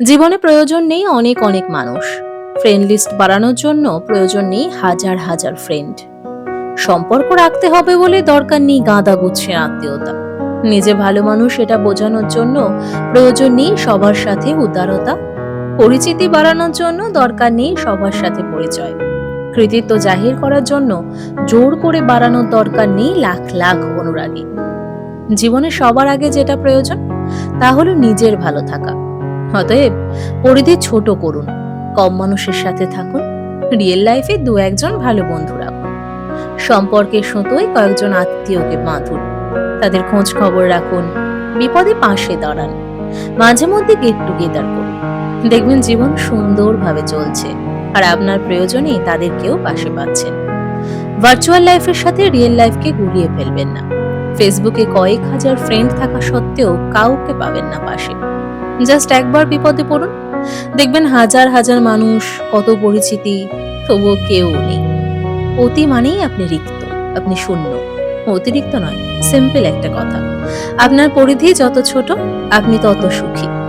জীবনে প্রয়োজন নেই অনেক অনেক মানুষ। ফ্রেন্ড লিস্ট বাড়ানোর জন্য প্রয়োজন নেই হাজার হাজার ফ্রেন্ড সম্পর্ক রাখতে হবে বলে দরকার নেই গাঁদা গুচ্ছের আত্মীয়তা। নিজে ভালো মানুষ এটা বোঝানোর জন্য প্রয়োজন নেই সবার সাথে উদারতা। পরিচিতি বাড়ানোর জন্য দরকার নেই সবার সাথে পরিচয়। কৃতিত্ব জাহির করার জন্য জোর করে বাড়ানোর দরকার নেই লাখ লাখ অনুরাগী। জীবনে সবার আগে যেটা প্রয়োজন, তা হলো নিজের ভালো থাকা। অতএব পরিধি ছোট করুন। কম মানুষের সাথে থাকুন। রিয়েল লাইফে দু একজন ভালো বন্ধু রাখুন সম্পর্কের সুতোয় কয়েকজন আত্মীয়কে বাঁধুন। তাদের খোঁজ খবর রাখুন। বিপদে পাশে দাঁড়ান। মাঝে মধ্যে গেট টুগেদার করুন। দেখবেন জীবন সুন্দরভাবে চলছে। আর আপনার প্রয়োজনে তাদেরকেও পাশে পাচ্ছেন। ভার্চুয়াল লাইফের সাথে রিয়েল লাইফকে গুলিয়ে ফেলবেন না। ফেসবুকে কয়েক হাজার ফ্রেন্ড থাকা সত্ত্বেও কাউকে পাবেন না পাশে। জাস্ট একবার বিপদে পড়ুন। দেখবেন হাজার হাজার মানুষ, কত পরিচিতি, তবুও কেউ নেই। অতি মানেই আপনি রিক্ত, আপনি শূন্য। অতিরিক্ত নয় সিম্পল একটা কথা। আপনার পরিধি যত ছোট, আপনি তত সুখী।